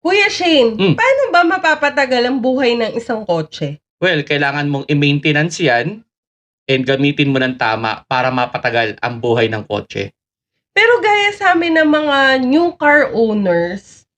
Kuya Shane, Hmm. paano ba mapapatagal ang buhay ng isang kotse? Well, kailangan mong i-maintenance yan and gamitin mo ng tama para mapatagal ang buhay ng kotse. Pero gaya sa amin ng mga new car owners,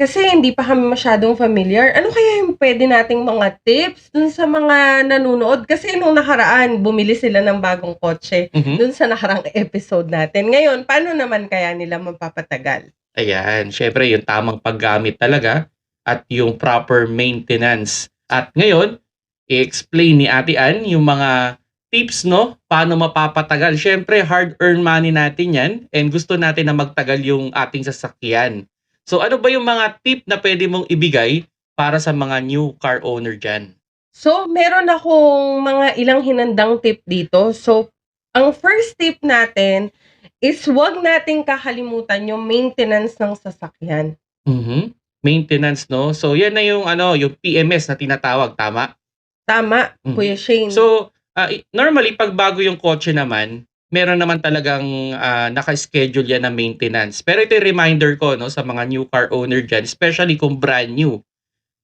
kasi hindi pa kami masyadong familiar, ano kaya yung pwede nating mga tips dun sa mga nanonood? Kasi nung nakaraan, bumili sila ng bagong kotse Mhm. dun sa nakarang episode natin. Ngayon, paano naman kaya nila mapapatagal? Ayan, syempre yung tamang paggamit talaga at yung proper maintenance. At ngayon, i-explain ni Ate Ann yung mga tips, no? Paano mapapatagal. Syempre, hard-earned money natin yan and gusto natin na magtagal yung ating sasakyan. So, ano ba yung mga tip na pwede mong ibigay para sa mga new car owner dyan? So, meron akong mga ilang hinandang tip dito. So, ang first tip natin is wag nating kakalimutan yung maintenance ng sasakyan. Mhm. Maintenance, no? So, yan na yung, ano, yung PMS na tinatawag, tama? Tama, Mhm. Kuya Shane. So, i- normally, pag bago yung kotse naman, meron naman talagang ah, naka-schedule yan na maintenance. Pero ito yung reminder ko no, sa mga new car owner dyan, especially kung brand new.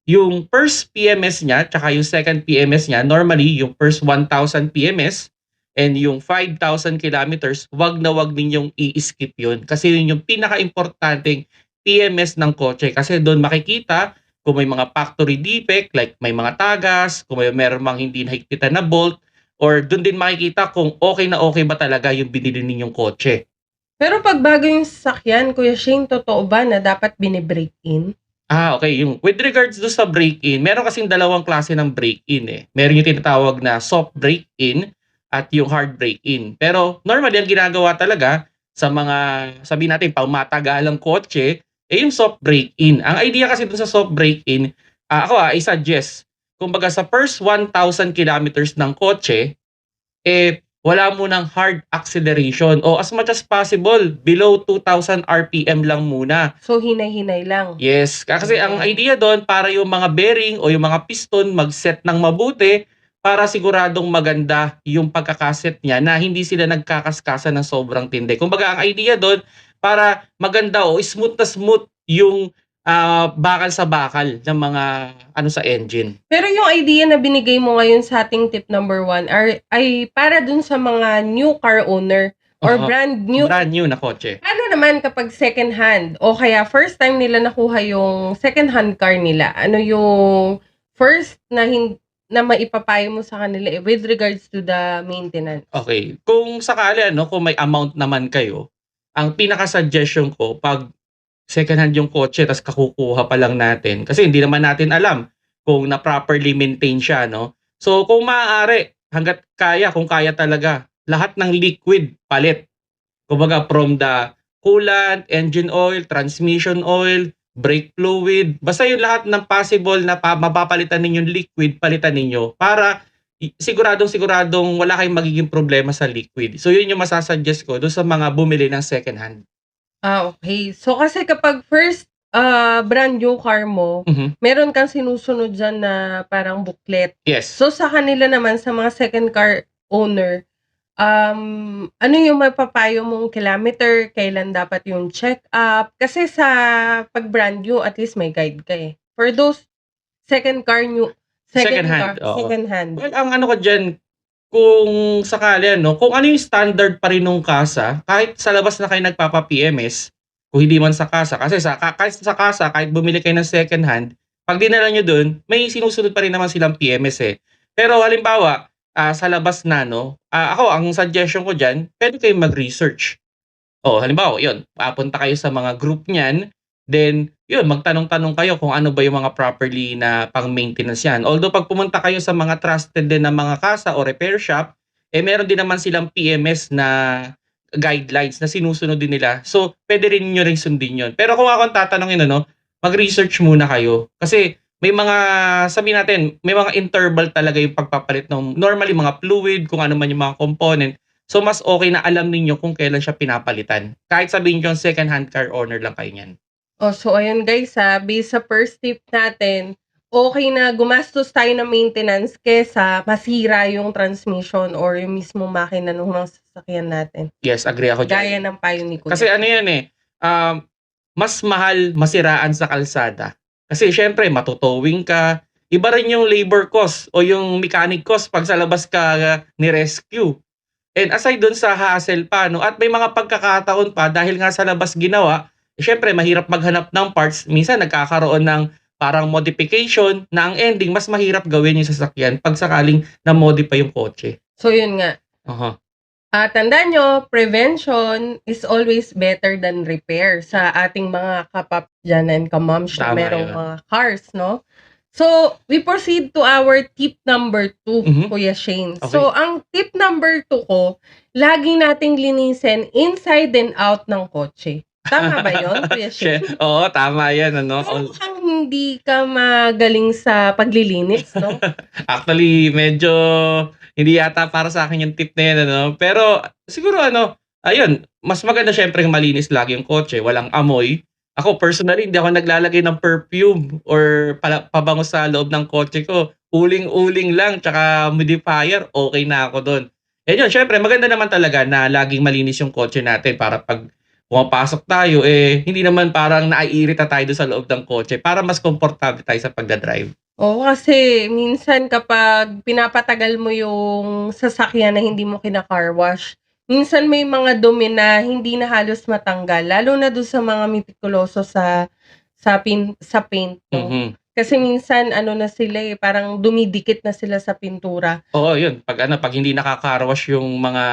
Yung first PMS niya, tsaka yung second PMS niya, normally, yung first 1,000 PMS and yung 5,000 kilometers, wag na wag ninyong i-skip yun. Kasi yun yung pinaka-importanting PMS ng kotse. Kasi doon makikita kung may mga factory defect, like may mga tagas, kung may meron mang hindi nahigpitan na bolt, or doon din makikita kung okay na okay ba talaga yung binili ninyong kotse. Pero pag bago yung sasakyan, Kuya Shane, totoo ba na dapat binibreak in? Ah, okay. Yung, with regards do sa break-in, meron kasing dalawang klase ng break-in eh. Meron yung tinatawag na soft break-in at yung hard break-in. Pero normally, ang ginagawa talaga sa mga, sabi natin, pang matagalang kotse, eh yung soft break-in. Ang idea kasi dun sa soft break-in, ah, ako ah, I suggest, kumbaga sa first 1,000 kilometers ng kotse, eh, wala mo ng hard acceleration o as much as possible, below 2,000 RPM lang muna. So, hinay-hinay lang. Yes, kasi ang idea doon para yung mga bearing o yung mga piston mag-set ng mabuti para siguradong maganda yung pagkakaset niya na hindi sila nagkakaskasa ng sobrang tindi. Kumbaga ang idea doon para maganda o smooth na smooth yung ah, bakal sa bakal ng mga ano sa engine. Pero yung idea na binigay mo ngayon sa ating tip number one are, ay para dun sa mga new car owner or Oo. brand new Brand new na kotse. Ano naman kapag second hand o kaya first time nila nakuha yung second hand car nila? Ano yung first na hin- na maipapayo mo sa kanila eh, with regards to the maintenance? Okay. Kung sakali ano, kung may amount naman kayo, ang pinaka-suggestion ko, pag second hand yung kotse, tas kakukuha pa lang natin, kasi hindi naman natin alam kung na properly maintain siya, no? So, kung maaari, hanggat kaya, kung kaya talaga, lahat ng liquid palit. Kumbaga, from the coolant, engine oil, transmission oil, brake fluid, basta yung lahat ng possible na pa, mapapalitan ninyong liquid, palitan ninyo para siguradong siguradong wala kayong magiging problema sa liquid. So yun yung masasuggest ko doon sa mga bumili ng second hand. Ah, okay. So kasi kapag first ah, brand new car mo, Mhm. meron kang sinusunod dyan na parang booklet. Yes. So sa kanila naman, sa mga second car owner, um, ano yung mapapayo mong kilometer, kailan dapat yung check up? Kasi sa pag brand new, at least may guide ka eh. For those second car new, Second second, hand, car, oo. second hand. Well, ang ano ko dyan, kung sakali ano, kung ano yung standard pa rin nung kasa, kahit sa labas na kayo nagpapa-PMS, kung hindi man sa kasa, kasi sa, ka- kahit sa kasa, kahit bumili kayo ng second hand, pag dinala nyo dun, may sinusunod pa rin naman silang PMS eh. Pero halimbawa, ah, sa labas na, no, ah, ako, ang suggestion ko dyan, pwede kayong mag-research. O, halimbawa, yun, papunta kayo sa mga group niyan, then, yun, magtanong-tanong kayo kung ano ba yung mga properly na pang-maintenance yan. Although, pag pumunta kayo sa mga trusted din na mga kasa o repair shop, eh, meron din naman silang PMS na guidelines na sinusunod din nila. So, pwede rin nyo rin sundin yun. Pero kung ako ang tatanungin, ano, mag-research muna kayo. Kasi, may mga, sabi natin, may mga interval talaga yung pagpapalit ng, normally, mga fluid, kung ano man yung mga component. So, mas okay na alam ninyo kung kailan siya pinapalitan. Kahit sabihin nyo, second hand car owner lang kayo niyan. Oh, so ayun guys, ha, based sa first tip natin, okay na gumastos tayo ng maintenance kesa masira yung transmission or yung mismo makina ng mga sasakyan natin. Yes, agree ako dyan. Gaya ng payo ni Kuya. Kasi ano yan eh, um, mas mahal masiraan sa kalsada. Kasi siyempre matutowing ka, iba rin yung labor cost o yung mechanic cost pag sa labas ka uh, ni-rescue. And aside dun sa hassle pa, no, at may mga pagkakataon pa dahil nga sa labas ginawa, eh, syempre mahirap maghanap ng parts. Minsan nagkakaroon ng parang modification na ang ending mas mahirap gawin yung sasakyan pag sakaling na-modify yung kotse. So, yun nga. Aha. Ah, tandaan nyo, prevention is always better than repair sa ating mga kapap dyan and kamoms na Tama merong yun. mga cars, no? So, we proceed to our tip number two, Mhm. Kuya Shane. Okay. So, ang tip number two ko, lagi nating linisin inside and out ng kotse. Tama ba yun, Kuya Shane? Siya- Oo, tama yan. Ano? Pero mukhang hindi ka magaling sa paglilinis, no? Actually, medyo hindi yata para sa akin yung tip na yan. Ano? Pero siguro ano, ayun, mas maganda syempre malinis lagi yung kotse, walang amoy. Ako personally, hindi ako naglalagay ng perfume or pala, pabango sa loob ng kotse ko. Uling-uling lang, tsaka humidifier, okay na ako doon. Eh yun, syempre, maganda naman talaga na laging malinis yung kotse natin para pag pumapasok tayo, eh, hindi naman parang naiirita tayo sa loob ng kotse para mas komportable tayo sa pagdadrive. Oo, kasi minsan kapag pinapatagal mo yung sasakyan na hindi mo kina-car wash, minsan may mga dumi na hindi na halos matanggal, lalo na doon sa mga mitikuloso sa sa pin, sa paint, no? Mhm. Kasi minsan ano na sila eh, parang dumidikit na sila sa pintura. Oo, yun. Pag ano, pag hindi nakaka-wash yung mga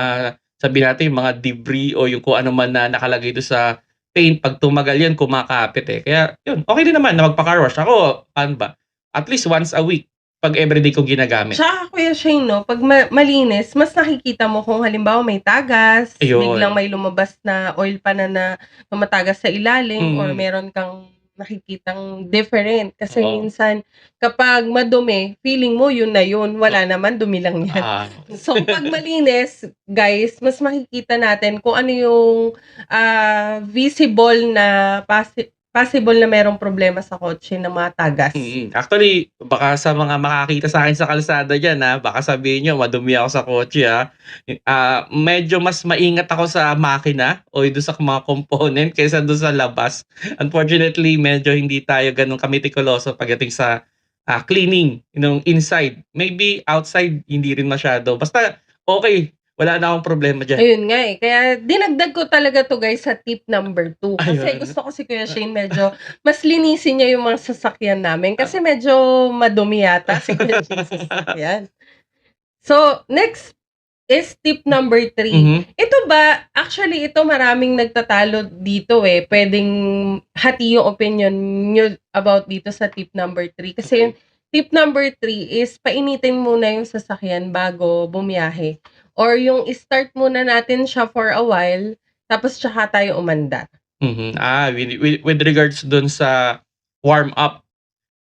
sabi natin yung mga debris o yung kung ano man na nakalagay doon sa paint, pag tumagal yan, kumakapit eh. Kaya yun, okay din naman na magpa-car wash. Ako, paano ba? At least once a week pag everyday kong ginagamit. Tsaka Kuya Shane, no, pag ma- malinis, mas nakikita mo kung halimbawa may tagas, Ayun. biglang may lumabas na oil pa na na matagas sa ilalim Mm. or meron kang nakikitang different. Kasi Oo. minsan, kapag madumi, feeling mo yun na yun. Wala naman, dumi lang yan. Ah, So, pag malinis, guys, mas makikita natin kung ano yung ah, visible na pasi- possible na merong problema sa kotse na mga tagas. mm, actually, baka sa mga makakita sa akin sa kalsada dyan, ha, baka sabihin nyo, madumi ako sa kotse, ha. Ah, medyo mas maingat ako sa makina o doon sa mga component kaysa doon sa labas. Unfortunately, medyo hindi tayo ganun kamitikuloso pagdating sa ah, cleaning yung inside. Maybe outside, hindi rin masyado. Basta, okay, wala na akong problema dyan. Ayun nga eh. Kaya dinagdag ko talaga to guys sa tip number 2. Kasi Ayun. gusto ko si Kuya Shane medyo mas linisin niya yung mga sasakyan namin. Kasi medyo madumi yata si Kuya Shane sa sasakyan. So, next is tip number 3. Mhm. Ito ba, actually ito maraming nagtatalo dito eh. Pwedeng hati yung opinion nyo about dito sa tip number 3. Kasi Okay. yung tip number 3 is painitin muna yung sasakyan bago bumiyahe. Or yung start muna natin siya for a while, tapos tsaka tayo umanda. Mhm. Ah, with, with, with regards dun sa warm up.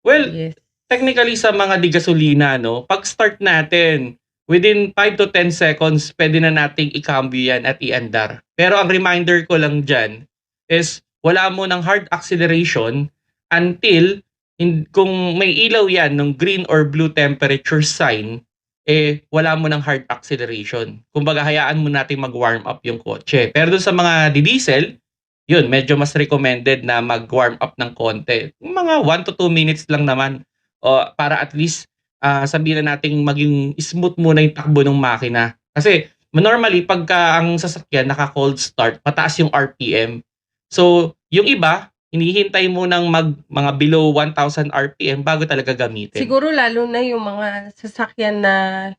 Well, Yes. technically sa mga di gasolina, no, pag start natin, within 5 to 10 seconds, pwede na nating i-cambio yan at i-andar. Pero ang reminder ko lang dyan is wala mo ng hard acceleration until in, kung may ilaw yan ng green or blue temperature sign, eh wala mo ng hard acceleration. Kumbaga hayaan mo natin mag-warm up yung kotse. Pero dun sa mga di-diesel, yun, medyo mas recommended na mag-warm up ng konti. Mga 1 to 2 minutes lang naman o para at least ah, sabihin na nating maging smooth muna yung takbo ng makina. Kasi normally pagka ang sasakyan naka-cold start, mataas yung RPM. So, yung iba, hinihintay mo ng mag, mga below 1,000 RPM bago talaga gamitin. Siguro lalo na yung mga sasakyan na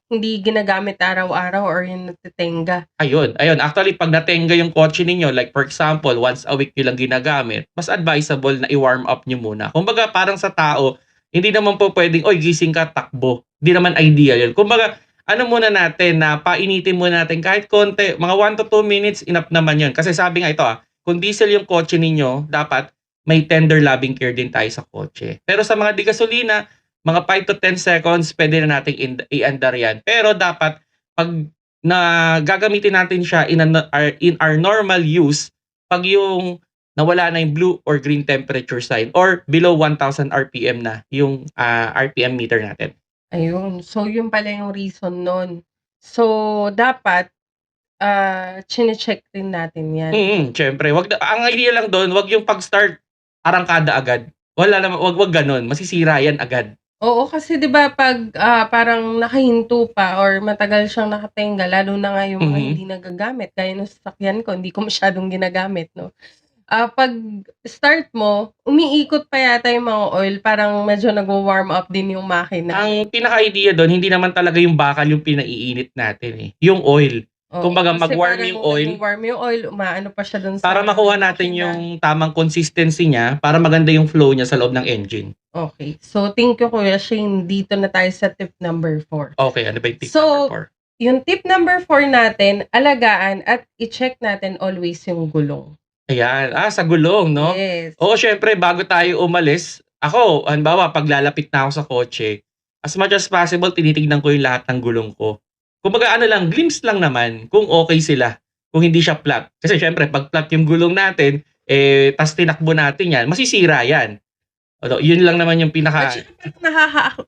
hindi ginagamit araw-araw or yung natitenga. Ayun, ayun. Actually, pag natenga yung kotse ninyo, like for example, once a week nyo lang ginagamit, mas advisable na i-warm up nyo muna. Kumbaga, parang sa tao, hindi naman po pwedeng, oy, gising ka, takbo. Hindi naman ideal yun. Kumbaga, ano muna natin na painitin muna natin kahit konti, mga 1 to 2 minutes, enough naman yun. Kasi sabi nga ito ah, kung diesel yung kotse ninyo, dapat may tender loving care din tayo sa kotse. Pero sa mga di gasolina, mga 5 to 10 seconds, pwede na nating in- i-andar yan. Pero dapat, pag na gagamitin natin siya in, a- our- in our normal use, pag yung nawala na yung blue or green temperature sign or below 1,000 RPM na yung ah, RPM meter natin. Ayun. So, yun pala yung reason nun. So, dapat, ah, chine-check rin natin 'yan. Mm, siyempre wag na ang idea lang dun wag yung pag-start arangkada agad. Wala naman wag wag gano'n, masisira yan agad. Oo, kasi 'di ba 'pag, ah, parang nakahinto pa or matagal siyang nakatenga lalo na nga yung mga Mhm. hindi nagagamit gaya nung sasakyan ko, hindi ko masyadong ginagamit 'no. Ah, 'pag start mo, umiikot pa yata yung mga oil parang medyo nagwa-warm up din yung makina. Ang pinaka-idea dun hindi naman talaga yung bakal yung pinaiinit natin, eh, yung oil. Oo, Kumbaga kasi mag-warm parang yung oil nagwa-warm yung oil, umaano pa siya dun sa para makuha natin makina. yung tamang consistency niya, para maganda yung flow niya sa loob ng engine. Okey. So, thank you Kuya Shane. Dito na tayo sa tip number 4. Okey, ano ba yung tip So, number 4? yung tip number 4 natin, alagaan at i-check natin always yung gulong. Ayan, ah, sa gulong 'no? Yes. Oo, siyempre bago tayo umalis, ako halimbawa 'pag lalapit na ako sa kotse, as much as possible tinitignan ko yung lahat ng gulong ko. Kumbaga ano lang, glimpse lang naman kung okey sila, kung hindi siya flat. Kasi siyempre 'pag flat yung gulong natin, eh, ta's tinakbo natin yan, masisira yan. Ano, yun lang naman yung At pinaka nakaka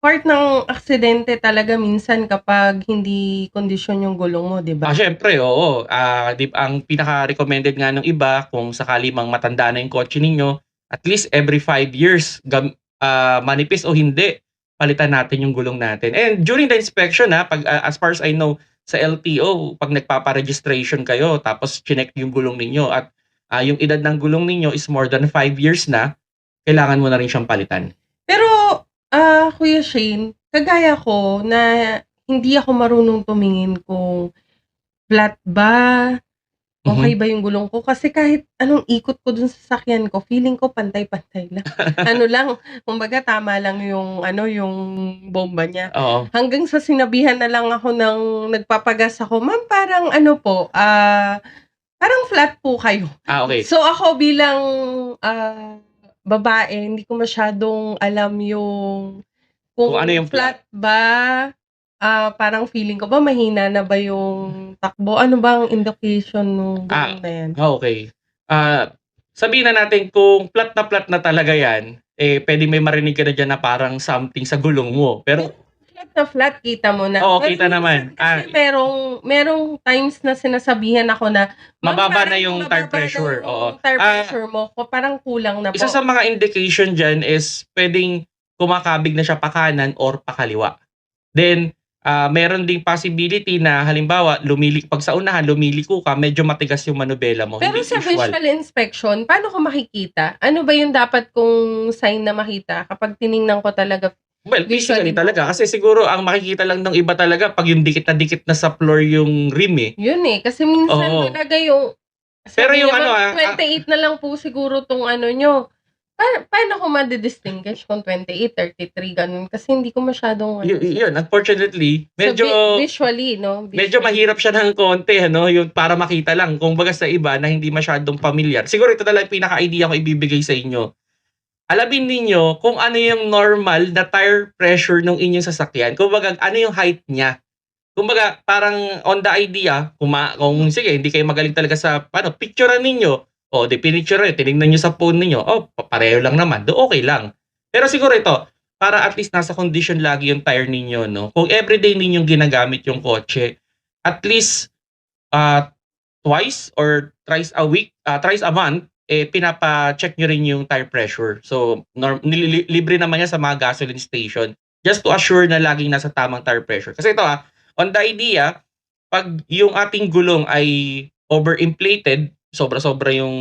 part ng aksidente talaga minsan kapag hindi kondisyon yung gulong mo, 'di Ah, ba? siyempre oo. Ah, di ang pinaka-recommended nga nung iba kung sakali mang matanda na yung kotse ninyo, at least every 5 years gam ah, manipis o hindi, palitan natin yung gulong natin. And during the inspection, ah, 'pag, ah, as far as I know sa LTO 'pag nagpapa-registration kayo tapos chineck yung gulong ninyo at, ah, yung edad ng gulong ninyo is more than 5 years na, kailangan mo na rin siyang palitan. Pero, ah, Kuya Shane, kagaya ko na hindi ako marunong tumingin kung flat ba, okey Mhm. ba yung gulong ko. Kasi kahit anong ikot ko dun sa sasakyan ko, feeling ko pantay-pantay lang. Ano lang, kumbaga tama lang yung ano, yung bomba niya. Oo. Hanggang sa sinabihan na lang ako ng nagpapagas ako, "Ma'am, parang ano po, ah, parang flat po kayo." Ah, okey. So, ako bilang, ah, babae hindi ko masyadong alam yung kung Kung ano yung flat flat. ba, ah, parang feeling ko ba mahina na ba yung takbo, ano bang indication nung Ah, na yan? ah, okey. Ah, sabihin na natin kung flat na flat na talaga yan, eh, puwedeng may marinig ka na diyan na parang something sa gulong mo. Pero Flat na flat kita mo na. Oo, Pero kita naman. minsan kasi Ah merong merong times na sinasabihan ako na, "Ma'am, Mababa na parang yung tire mababa na pressure, yung oo. tire Ah pressure mo, o parang kulang na Isa po." sa mga indication diyan is puwedeng kumakabig na siya pakanan or pakaliwa. Then, ah, meron ding possibility na halimbawa lumili 'pag sa unahan lumiliko ka, medyo matigas yung manubela mo, Pero hindi sa usual. visual inspection, paano ko makikita? Ano ba yung dapat kong sign na makita kapag tiningnan ko talaga Well, visually physically mo? talaga kasi siguro ang makikita lang ng iba talaga 'pag yung dikit na dikit na sa floor yung rim, eh. Yun, eh, kasi minsan Oo. talaga yung Pero yung ano, "Ma'am, ah, ah 28 na lang po siguro 'tong ano niyo." Pa paano ko madi-distinguish kung 28, 33 gano'n? Kasi hindi ko masyadong ano Yu yun, unfortunately, So, medyo vi visually 'no, medyo visually. mahirap siya ng konti ano, yung para makita lang. Kumbaga sa iba na hindi masyadong pamilyar. Siguro ito na lang yung pinaka-idea ko ibibigay sa inyo. Alamin ninyo kung ano yung normal na tire pressure nung inyong sasakyan. Kumbaga ano yung height niya. Kumbaga parang on the idea, kung ma kung sige hindi kayo magaling talaga sa paano, picturean ninyo. O di pinicture niyo, tinignan niyo sa phone ninyo, oh, pareho lang naman, do okey lang. Pero siguro ito, para at least nasa condition lagi yung tire ninyo 'no, kung everyday ninyong ginagamit yung kotse, at least, ah, twice or thrice a week, ah, thrice a month, eh, pinapa-check niyo rin yung tire pressure. So, norm nilili libre naman yan sa mga gasoline station, just to assure na laging nasa tamang tire pressure. Kasi ito, ah, on the idea, 'pag yung ating gulong ay overinflated, sobra-sobra yung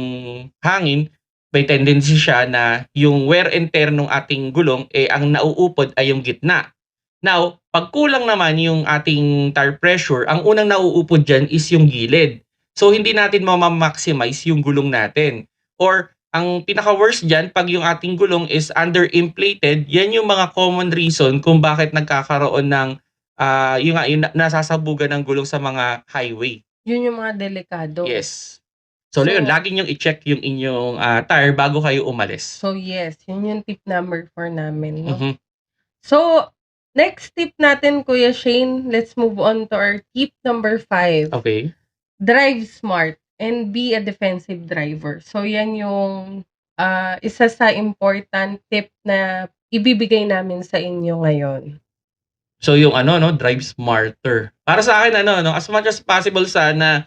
hangin, may tendency siya na yung wear and tear nung ating gulong, eh, ang nauupod ay yung gitna. Now, 'pag kulang naman yung ating tire pressure, ang unang nauupod diyan is yung gilid. So, hindi natin mama-maximize yung gulong natin or ang pinaka-worst diyan 'pag yung ating gulong is underinflated, yan yung mga common reason kung bakit nagkakaroon ng, ah, yun nga, yung nasasabugan ng gulong sa mga highway. Yun yung mga delikado. Yes. So, yun, So lagi niyong i-check yung inyong, ah, tire bago kayo umalis. So, yes, yun yung tip number 4 namin 'no. Mhm. So, next tip natin Kuya Shane, let's move on to our tip number 5. Okey. Drive smart and be a defensive driver. So, yan yung, ah, isa sa important tip na ibibigay namin sa inyo ngayon. So yung ano no, drive smarter. Para sa akin ano no, as much as possible sana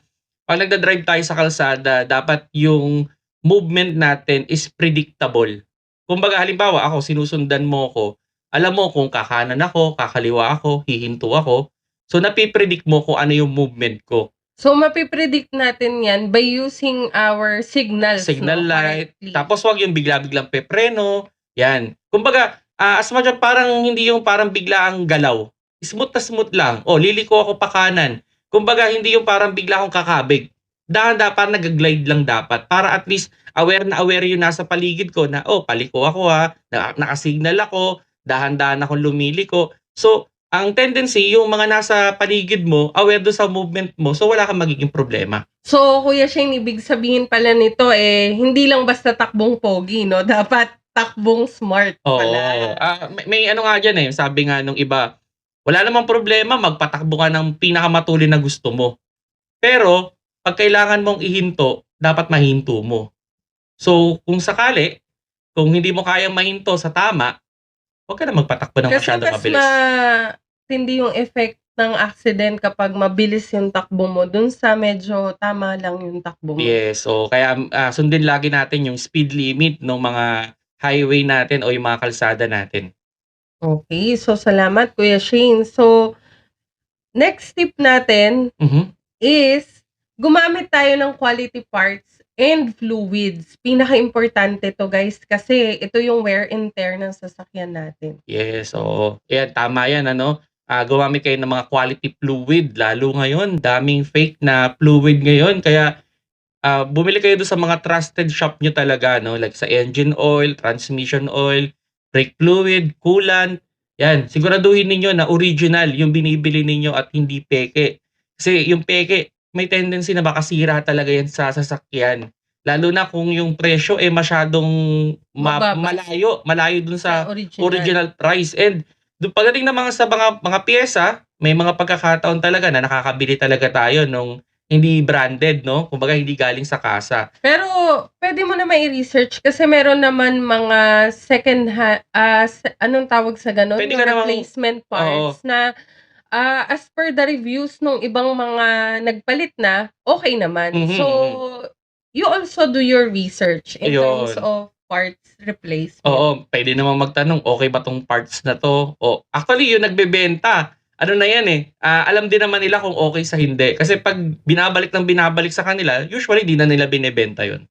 pag nagda-drive tayo sa kalsada, dapat yung movement natin is predictable. Kumbaga halimbawa ako sinusundan mo ko, alam mo kung kakanan ako, kakaliwa ako, hihinto ako. So napipredict mo kung ano yung movement ko. So, mapipredict natin yan by using our signals. Signal no? light, Correctly. tapos wag yung bigla-biglang pepreno. Yan. Kumbaga, ah, as much as parang hindi yung parang bigla ang galaw. Smooth na smooth lang. O, liliko ako pa kanan. Kumbaga, hindi yung parang bigla akong kakabig. Dahan-dahan, parang nag-glide lang dapat. Para at least aware na aware yung nasa paligid ko na, oh, paliko ako ha, na, nakasignal ako, dahan-dahan akong lumiliko. So, ang tendency, yung mga nasa paligid mo, aware do sa movement mo, so wala kang magiging problema. So, Kuya Shane, ibig sabihin pala nito eh, hindi lang basta takbong pogi, no? Dapat takbong smart Oo. pala. Ah, may, may ano nga dyan eh, sabi nga nung iba, wala namang problema magpatakbo ka ng pinakamatulin na gusto mo. Pero, pag kailangan mong ihinto, dapat mahinto mo. So, kung sakali, kung hindi mo kayang mahinto sa tama, huwag ka na magpatakbo ng Kasi masyado mas mabilis. matindi yung effect ng accident kapag mabilis yung takbo mo dun sa medyo tama lang yung takbo mo. Yes, so kaya ah, sundin lagi natin yung speed limit ng mga highway natin o yung mga kalsada natin. Okay, so salamat Kuya Shane. So, next tip natin Mhm. is gumamit tayo ng quality parts and fluids. Pinaka-importante to guys kasi ito yung wear and tear ng sasakyan natin. Yes, oo. Yan, tama yan, ano. Ah, gumamit kayo ng mga quality fluid. Lalo ngayon, daming fake na fluid ngayon. Kaya, ah, bumili kayo doon sa mga trusted shop nyo talaga, no? Like sa engine oil, transmission oil, brake fluid, coolant. Yan, siguraduhin ninyo na original yung binibili ninyo at hindi peke. Kasi yung peke, may tendency na makasira talaga yan sa sasakyan. Lalo na kung yung presyo eh masyadong ma- Mababa. malayo, malayo dun sa original. original price. And doon pagdating ng mga sa mga mga piyesa, may mga pagkakataon talaga na nakakabili talaga tayo nung hindi branded, no? Kumbaga hindi galing sa kasa. Pero pwede mo na may research kasi meron naman mga second hand, ah, se- anong tawag sa ganun? Pwede Yung ka namang- replacement parts na ah, as per the reviews nung ibang mga nagpalit na, okay naman. Mhm, So, you also do your research in Ayun. terms of parts replacement. Oo, pwede naman magtanong, okay ba tong parts na to? O, actually, yung nagbebenta, ano na yan eh, ah, alam din naman nila kung okay sa hindi. Kasi pag binabalik ng binabalik sa kanila, usually di na nila binebenta yun.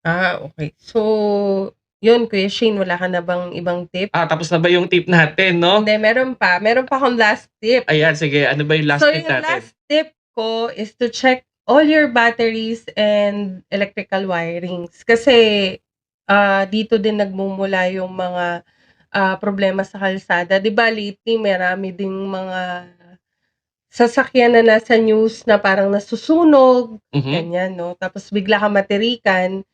Ah, okay. So, yun, Kuya Shane, wala ka na bang ibang tip? Ah, tapos na ba yung tip natin, no? Hindi, meron pa. Meron pa akong last tip. Ayan, sige, ano ba yung last so, tip yung natin? last tip ko is to check all your batteries and electrical wirings. Kasi, ah, dito din nagmumula yung mga ah, problema sa kalsada. Di ba, lately, marami ding mga sasakyan na nasa news na parang nasusunog, Mhm. ganyan, no? Tapos bigla ka matirikan,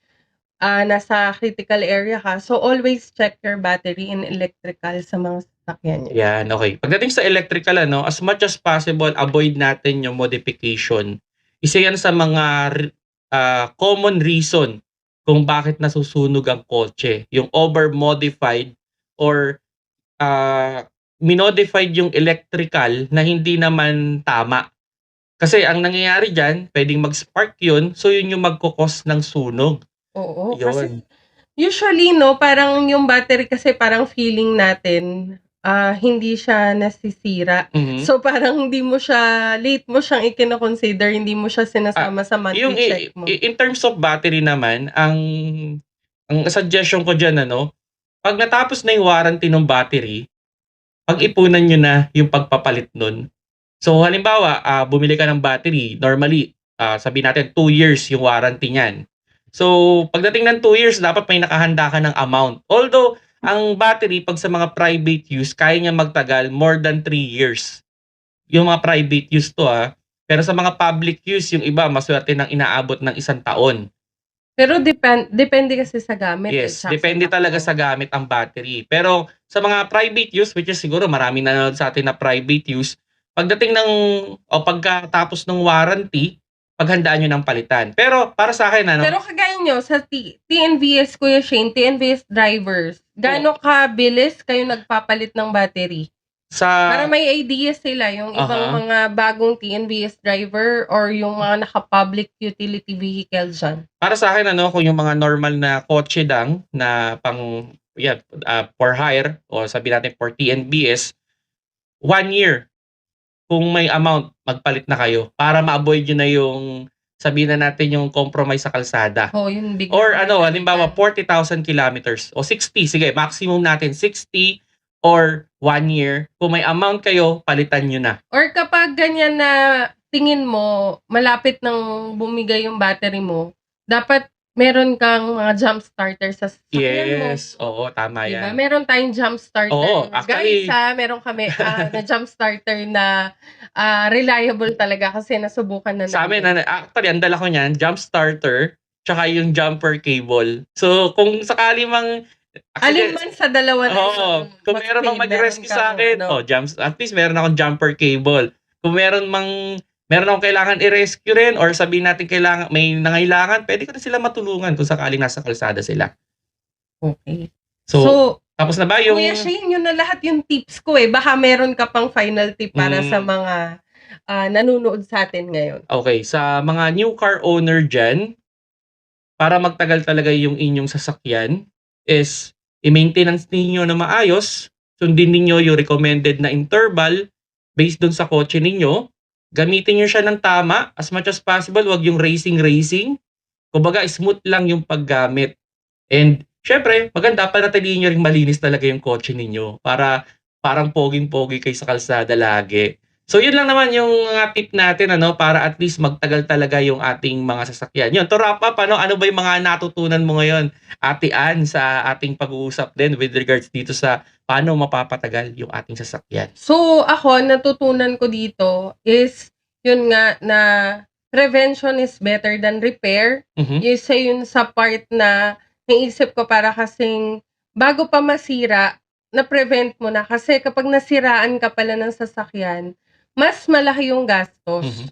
ah, nasa critical area ka. So, always check your battery and electrical sa mga sasakyan niyo. Yan, okay. Pagdating sa electrical, ano, as much as possible, avoid natin yung modification. Isa yan sa mga re- ah, common reason kung bakit nasusunog ang kotse. Yung over-modified or ah, minodified yung electrical na hindi naman tama. Kasi ang nangyayari dyan, pwedeng mag-spark yun, so yun yung magkukos ng sunog. Oo, Yun. kasi usually 'no, parang yung battery kasi parang feeling natin, ah, hindi siya nasisira. Mhm. So parang hindi mo siya late mo siyang ikino-consider, hindi mo siya sinasama sa monthly yung check mo. in terms of battery naman, ang ang suggestion ko diyan ano, pag natapos na yung warranty ng battery, pag-ipunan nyo na yung pagpapalit nun. So halimbawa, ah, bumili ka ng battery, normally, ah, sabihin natin 2 years yung warranty niyan. So pagdating ng 2 years, dapat may nakahanda ka ng amount. Although, ang battery, pag sa mga private use, kaya niya magtagal more than 3 years. Yung mga private use to ah. Pero sa mga public use, yung iba, maswerte ng inaabot ng isang taon. Pero depen depende kasi sa gamit, eh, Yes, depende sa talaga sa gamit ang battery. Pero sa mga private use, which is siguro marami na nanonood sa atin na private use, pagdating ng, o pagkatapos ng warranty, paghandaan nyo ng palitan. Pero para sa akin, ano, Pero kagaya nyo, sa T TNVS, Kuya Shane, TNVS drivers, gaano kabilis kayo nagpapalit ng battery? Sa Para may idea sila yung ibang Aha. mga bagong TNVS driver or yung mga naka-public utility vehicle diyan. Para sa akin ano, kung yung mga normal na kotse lang na pang yan, ah, for hire o sabihin natin for TNBS, one year kung may amount, magpalit na kayo para ma-avoid yun na yung sabihin na natin yung compromise sa kalsada. Oh, yun bigla. Or ano, halimbawa 40,000 kilometers o 60, sige, maximum natin 60 or one year. Kung may amount kayo, palitan nyo na. Or kapag ganyan na tingin mo, malapit nang bumigay yung battery mo, dapat meron kang mga jump starter sa sasakyan mo. Yes, oo, tama Diba? yan. Meron tayong jump starter. Oo, actually- Guys, ha, meron kami ah, na jump starter na ah, reliable talaga kasi nasubukan na Sa amin, namin. ano, actually, ang dala ko niyan, jump starter, tsaka yung jumper cable. So, kung sakali mang... Alin man sa dalawa na Oo, yun, kung meron mang mag-rescue sa akin, ano. oh, jumps, at least meron akong jumper cable. Kung meron mang meron akong kailangan i-rescue rin or sabihin natin kailangan may nangailangan, pwede ko na sila matulungan kung sakaling nasa kalsada sila. Okay. So, So, tapos na ba yung Kuya Shane, yun na lahat yung tips ko eh. Baka meron ka pang final tip para Mm. sa mga ah, nanonood sa atin ngayon. Okay, sa mga new car owner dyan, para magtagal talaga yung inyong sasakyan, is i-maintenance ninyo na maayos, sundin ninyo yung recommended na interval based dun sa kotse ninyo, gamitin nyo siya ng tama, as much as possible, wag yung racing-racing. Kumbaga, smooth lang yung paggamit. And, syempre, maganda pa natalihin nyo rin malinis talaga yung kotse ninyo para parang poging-pogi kayo sa kalsada lagi. So yun lang naman yung mga tip natin ano para at least magtagal talaga yung ating mga sasakyan. Yun, to wrap up, ano, ano ba yung mga natutunan mo ngayon, Ate Ann, sa ating pag-uusap din with regards dito sa paano mapapatagal yung ating sasakyan. So, ako, natutunan ko dito is, yun nga, na prevention is better than repair. Mhm. Isa yun sa part na naisip ko para kasing bago pa masira, na-prevent mo na. Kasi kapag nasiraan ka pala ng sasakyan, mas malaki yung gastos. Mhm.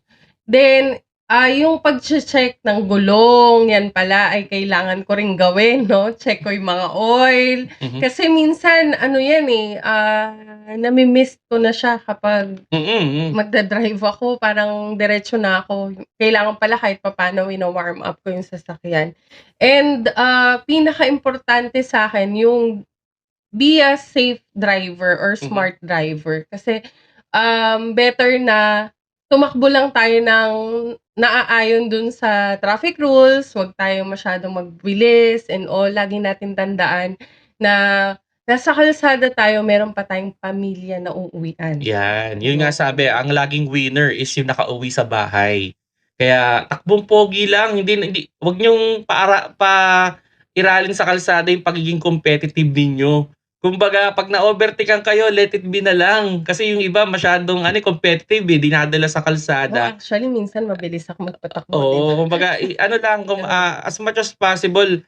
Then, ah yung pag-check ng gulong, yan pala ay kailangan ko ring gawin, no? Check ko yung mga oil. Mhm. Kasi minsan, ano yan eh, ah nami-miss ko na siya kapag Mhm. magdadrive ako, parang diretso na ako. Kailangan pala kahit papaano wino-warm up ko yung sasakyan. And ah pinaka-importante sa akin yung be a safe driver or Mhm. smart driver. Kasi um, better na tumakbo lang tayo ng naaayon dun sa traffic rules, wag tayo masyadong magbilis and all. Lagi natin tandaan na nasa kalsada tayo, meron pa tayong pamilya na uuwian. Yan. Yun nga sabi, ang laging winner is yung nakauwi sa bahay. Kaya takbong pogi lang, hindi hindi wag niyong para pa iralin sa kalsada yung pagiging competitive ninyo. Kumbaga, pag na-overtakean kayo, let it be na lang. Kasi yung iba masyadong ano, competitive eh, dinadala sa Oh, kalsada. actually, minsan mabilis ako magpatakbo. Oo, diba? kumbaga, ano lang, kung, ah, as much as possible,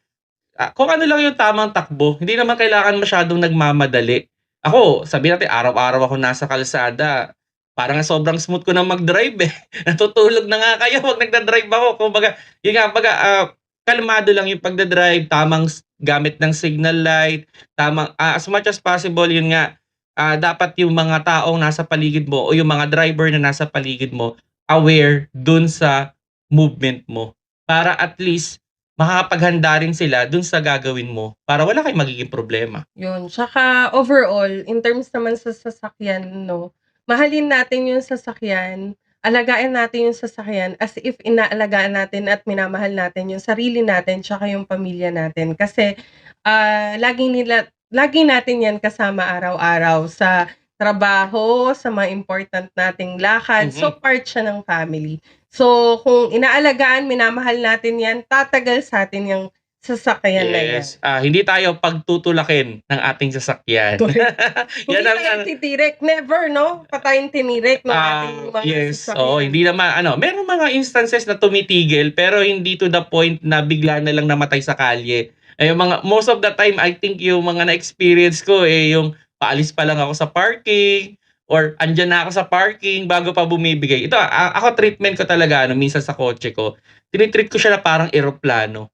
ah, kung ano lang yung tamang takbo, hindi naman kailangan masyadong nagmamadali. Ako, sabi natin, araw-araw ako nasa kalsada, parang sobrang smooth ko na mag-drive eh. Natutulog na nga kayo pag nagda-drive ako. Kumbaga, yun nga, baga, ah, kalmado lang yung pagda-drive, tamang gamit ng signal light, tamang, ah, as much as possible, yun nga, ah, dapat yung mga taong nasa paligid mo o yung mga driver na nasa paligid mo, aware dun sa movement mo para at least makakapaghanda rin sila dun sa gagawin mo para wala kayong magiging problema. Yun. Tsaka overall, in terms naman sa sasakyan, no, mahalin natin yung sasakyan, alagaan natin yung sasakyan as if inaalagaan natin at minamahal natin yung sarili natin tsaka yung pamilya natin. Kasi ah lagi nila lagi natin yan kasama araw-araw sa trabaho, sa mga important nating lakad. Mhm. So, part siya ng family. So, kung inaalagaan, minamahal natin yan, tatagal sa atin yung sasakyan na yan. Yes. Ah, hindi tayo pagtutulakin ng ating sasakyan. Hindi ang tayo titirek. Never, no? Patayin tinirek ng Ah, ating mga yes. sasakyan. Oo, hindi naman ano, meron mga instances na tumitigil pero hindi to the point na bigla na lang namatay sa kalye. Eh, yung mga most of the time I think yung mga na-experience ko eh yung paalis pa lang ako sa parking or andyan na ako sa parking bago pa bumibigay. Ito, ako treatment ko talaga ano, minsan sa kotse ko. Tinitreat ko siya na parang eroplano.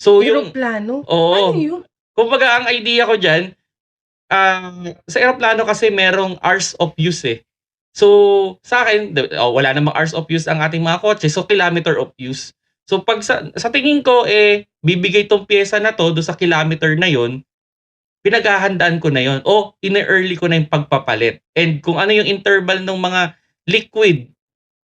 So yung Aeroplano? Oo. Ano yun? Kumbaga ang idea ko diyan, ah, sa eroplano kasi merong hours of use eh. So, sa akin, oh, wala namang hours of use ang ating mga kotse, so kilometer of use. So, pag sa, sa tingin ko, eh, bibigay tong pyesa na to do sa kilometer na yon pinaghahandaan ko na yon o ine-early ko na yung pagpapalit. And kung ano yung interval ng mga liquid,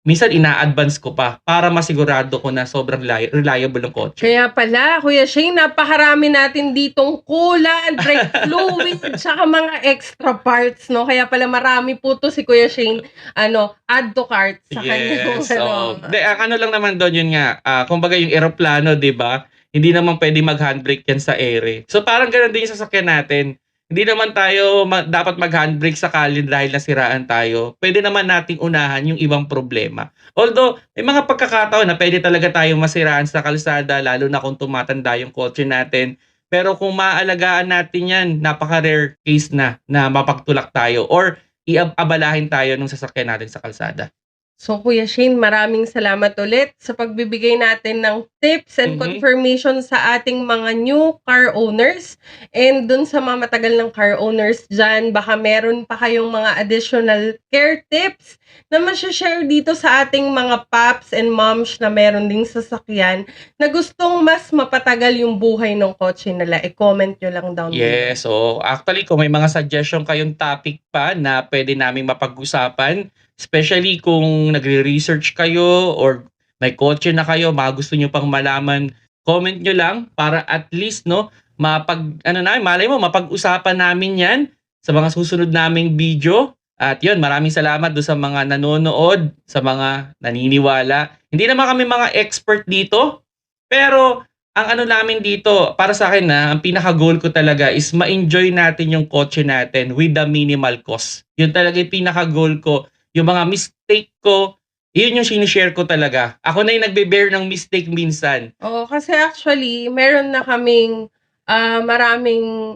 minsan ina-advance ko pa para masigurado ko na sobrang reli- reliable ng kotse. Kaya pala, Kuya Shane, napakarami natin ditong kulan, brake fluid, tsaka mga extra parts, no? Kaya pala marami po to si Kuya Shane, ano, add to cart sa Yes. ano. oo. De, ang ano lang naman doon yun nga, ah, kumbaga yung eroplano, 'di ba? Hindi naman pwede mag-handbrake yan sa ere. So parang ganoon din yung sasakyan natin. Hindi naman tayo ma- dapat mag-handbrake sa kalye dahil nasiraan tayo. Pwede naman nating unahan yung ibang problema. Although, may mga pagkakataon na pwede talaga tayong masiraan sa kalsada, lalo na kung tumatanda yung kotse natin. Pero kung maaalagaan natin yan, napaka-rare case na na mapagtulak tayo or iabalahin tayo ng sasakyan natin sa kalsada. So, Kuya Shane, maraming salamat ulit sa pagbibigay natin ng tips and Mhm. confirmation sa ating mga new car owners. And dun sa mga matagal ng car owners dyan, baka meron pa kayong mga additional care tips na share dito sa ating mga paps and moms na meron ding sasakyan na gustong mas mapatagal yung buhay ng kotse nila. I-comment nyo lang down below. Yes, so actually kung may mga suggestion kayong topic pa na pwede naming mapag-usapan, especially kung nagre-research kayo or may kotse na kayo, mga gusto nyo pang malaman, comment nyo lang para at least no, mapag ano na, malay mo mapag-usapan namin 'yan sa mga susunod naming video. At yun, maraming salamat do sa mga nanonood, sa mga naniniwala. Hindi naman kami mga expert dito, pero ang ano namin dito, para sa akin na, ang pinaka-goal ko talaga is ma-enjoy natin yung kotse natin with the minimal cost. Yun talaga yung pinaka-goal ko. Yung mga mistake ko, yun yung sinishare ko talaga. Ako na yung nagbe-bear ng mistake minsan. Oo, kasi actually, meron na kaming ah, maraming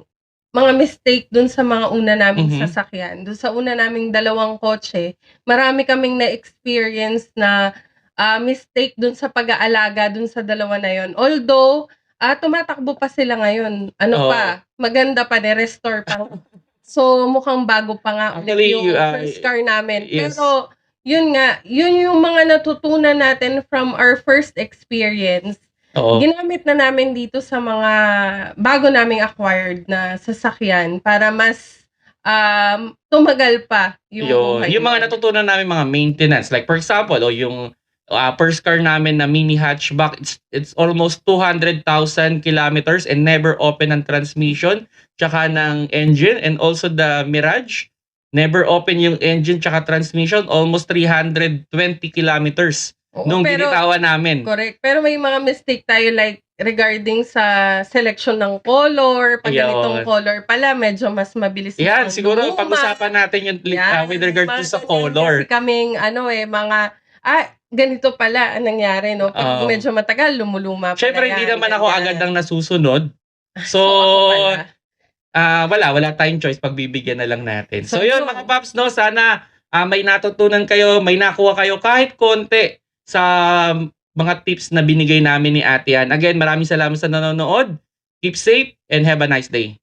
mga mistake dun sa mga una naming Mhm. sasakyan. Dun sa una naming dalawang kotse, marami kaming na-experience na ah, mistake dun sa pag-aalaga dun sa dalawa na yon. Although, ah, tumatakbo pa sila ngayon. Ano Oo. pa, maganda pa, ni-restore pa. so, mukhang bago pa nga Actually, yung ah, first car namin. yes. Pero, yun nga, yun yung mga natutunan natin from our first experience Oo. ginamit na namin dito sa mga bago naming acquired na sasakyan para mas um, tumagal pa yung Yun. buhay. Yung mga natutunan namin mga maintenance. Like for example, o yung uh, first car namin na mini hatchback, it's, it's almost 200,000 kilometers and never open ang transmission tsaka ng engine and also the Mirage. Never open yung engine tsaka transmission, almost 320 kilometers Oo, nung pero, binitawan namin. correct. Pero may mga mistake tayo like regarding sa selection ng color. Pag Yun. ganitong color pala, medyo mas mabilis Yan, siyang siguro pag-usapan natin yung uh, Yan, with regard to sa color. Kasi kaming, ano eh, mga, ah, ganito pala ang nangyari, no? Pag Oo. medyo matagal, lumuluma pala Siyempre, hindi naman ako agad ang nasusunod. So, So, pala. ah wala, wala tayong choice. Pagbibigyan na lang natin. So, So, yun, yun. mga paps, no? Sana ah, may natutunan kayo, may nakuha kayo kahit konti sa mga tips na binigay namin ni Ate Ann. Again, maraming salamat sa nanonood. Keep safe and have a nice day.